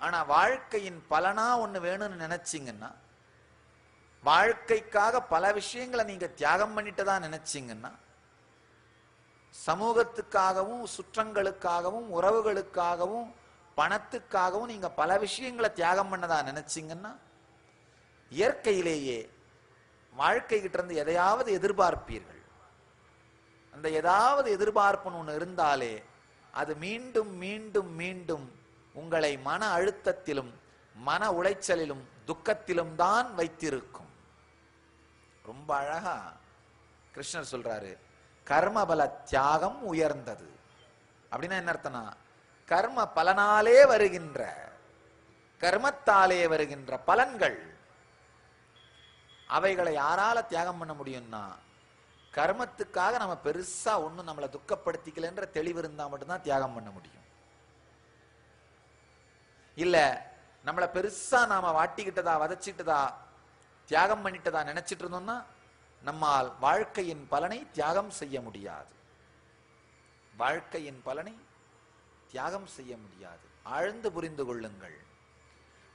ஆனா வாழ்க்கையின் பலனா ஒண்ணு வேணும்னு நினைச்சீங்கன்னா வாழ்க்கைக்காக பல விஷயங்களை நீங்க தியாகம் பண்ணிட்டதா நினைச்சீங்கன்னா சமூகத்துக்காகவும் சுற்றங்களுக்காகவும் உறவுகளுக்காகவும் பணத்துக்காகவும் நீங்க பல விஷயங்களை தியாகம் பண்ணதா நினைச்சீங்கன்னா இயற்கையிலேயே வாழ்க்கை கிட்ட இருந்து எதையாவது எதிர்பார்ப்பீர்கள். அந்த ஏதாவது எதிர்பார்ப்புன்னு ஒன்று இருந்தாலே அது மீண்டும் மீண்டும் மீண்டும் உங்களை மன அழுத்தத்திலும் மன உளைச்சலிலும் துக்கத்திலும் தான் வைத்திருக்கும். ரொம்ப அழகா கிருஷ்ணர் சொல்றாரு கர்மபல தியாகம் உயர்ந்தது. அப்படின்னா என்ன அர்த்தம்னா கர்ம பலனாலே வருகின்ற கர்மத்தாலே வருகின்ற பலன்கள். அவைகளை யாரால தியாகம் பண்ண முடியும்னா கர்மத்துக்காக நம்ம பெருசா ஒண்ணும் நம்மளை துக்கப்படுத்திக்கலன்ற தெளிவு இருந்தா மட்டும்தான் தியாகம் பண்ண முடியும். இல்ல நம்மளை பெருசா நாம வாட்டிக்கிட்டதா வதச்சிட்டதா தியாகம் பண்ணிட்டதா நினைச்சிட்டு இருந்தோம்னா நம்மால் வாழ்க்கையின் பலனை தியாகம் செய்ய முடியாது. வாழ்க்கையின் பலனை தியாகம் செய்ய முடியாது. ஆழ்ந்து புரிந்து கொள்ளுங்கள்.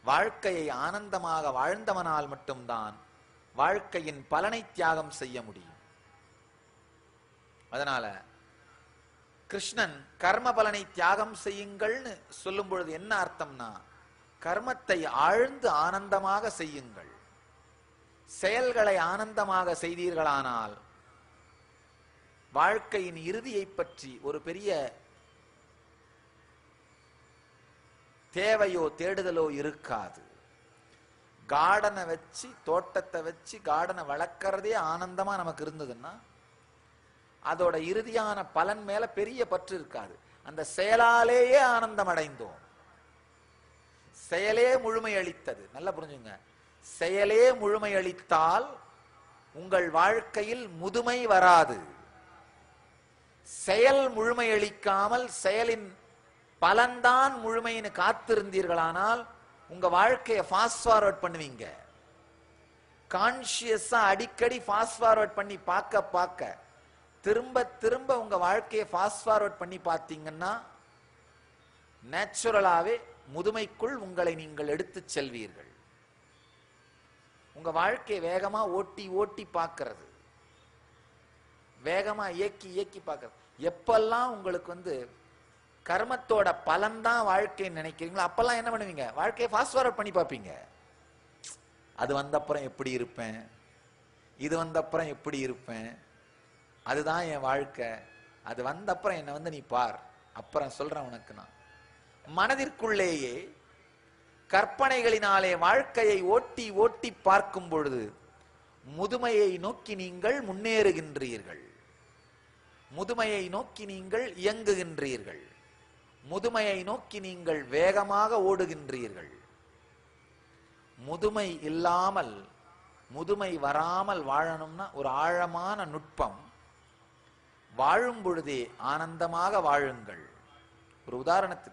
வாழ்க்கையை ஆனந்தமாக வாழ்ந்தவனால் மட்டும்தான் வாழ்க்கையின் பலனை தியாகம் செய்ய முடியும். அதனால கிருஷ்ணன் கர்ம பலனை தியாகம் செய்யுங்கள்னு சொல்லும் பொழுது என்ன அர்த்தம்னா கர்மத்தை ஆழ்ந்து ஆனந்தமாக செய்யுங்கள். செயல்களை ஆனந்தமாக செய்தீர்களானால் வாழ்க்கையின் இறுதியை பற்றி ஒரு பெரிய தேவையோ தேடுதலோ இருக்காது. கார்டனை வச்சு தோட்டத்தை வச்சு கார்டனை வளர்க்கறதே ஆனந்தமா நமக்கு இருந்ததுன்னா அதோட இறுதியான பலன் மேல பெரிய பற்று இருக்காது. அந்த செயலாலேயே ஆனந்தம் அடைந்தோம் செயலே முழுமையளித்தது. நல்லா புரிஞ்சுங்க. செயலே முழுமையளித்தால் உங்கள் வாழ்க்கையில் முதுமை வராது. செயல் முழுமையளிக்காமல் செயலின் பலன்தான் முழுமைன்னு காத்திருந்தீர்களானால் உங்க வாழ்க்கையை ஃபாஸ்ட் ஃபார்வர்ட் பண்ணுவீங்க. கான்சியஸா அடிக்கடி ஃபாஸ்ட் ஃபார்வர்ட் பண்ணி பார்க்க பார்க்க திரும்ப திரும்ப உங்க வாழ்க்கையை ஃபாஸ்ட் ஃபார்வர்ட் பண்ணி பார்த்தீங்கன்னா நேச்சுரலாவே முதுமைக்குள் உங்களை நீங்கள் எடுத்து செல்வீர்கள். உங்க வாழ்க்கையை வேகமா ஓட்டி ஓட்டி பார்க்கறது. வேகமா இயக்கி இயக்கி பார்க்கறது. எப்பெல்லாம் உங்களுக்கு வந்து கர்மத்தோட பலன் தான் வாழ்க்கைன்னு நினைக்கிறீங்களோ அப்பெல்லாம் என்ன பண்ணுவீங்க? வாழ்க்கையை ஃபாஸ்ட் ஃபார்வர்ட் பண்ணி பார்ப்பீங்க. அது வந்தப்புறம் எப்படி இருப்பேன்? இது வந்தப்புறம் எப்படி இருப்பேன்? அதுதான் என் வாழ்க்கை. அது வந்தப்புறம் என்னை வந்து நீ பார். அப்புறம் சொல்றேன் உனக்கு நான். மனதிற்குள்ளேயே கற்பனைகளினாலே வாழ்க்கையை ஓட்டி ஓட்டி பார்க்கும் பொழுது முதுமையை நோக்கி நீங்கள் முன்னேறுகின்றீர்கள். முதுமையை நோக்கி நீங்கள் இயங்குகின்றீர்கள். முதுமையை நோக்கி நீங்கள் வேகமாக ஓடுகின்றீர்கள். முதுமை இல்லாமல் முதுமை வராமல் வாழணும்னா ஒரு ஆழமான நுட்பம். வாழும் பொழுதே ஆனந்தமாக வாழுங்கள். ஒரு உதாரணத்துக்கு